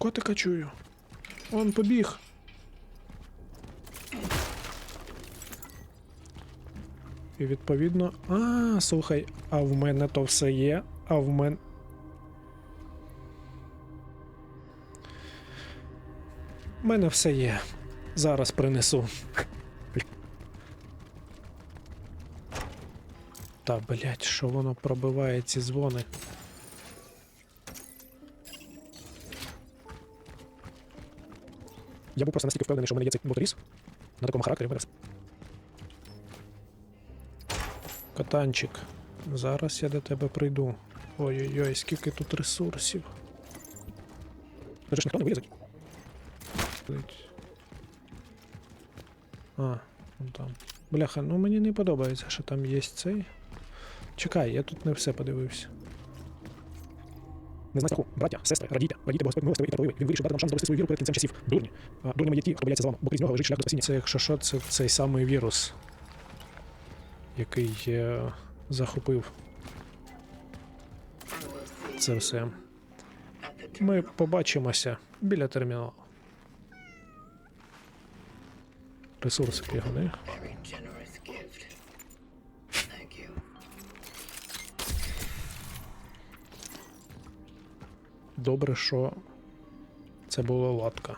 Котика чую. Он побіг. І відповідно. А, слухай, а в мене то все є, а в мене. В мене все є. Зараз принесу. Та, блять, що воно пробиває ці дзвони. Я був просто настільки впевнений, що в мене є цей моторіз. На такому характері вирос. Катанчик. Зараз я до тебе прийду. Ой-ой-ой, скільки тут ресурсів. Ну, ж ніхто не вилізить. А, вон там. Бляха, ну мені не подобається, що там є цей. Чекай, я тут не все подивився. Не знаю страху. Браття, сестри, радійте, радійте, Господь милостивий і терпеливий. Він вирішив дати нам шанс довести свою віру перед кінцем часів. Дурні. А, дурнями є ті, хто бояться зламу, бо крізь нього лежить шлях до спасіння. Це, якщо що, це цей самий вірус, який е, захопив це все. Ми побачимося біля терміналу. Ресурси пігони. Добре, що це була латка.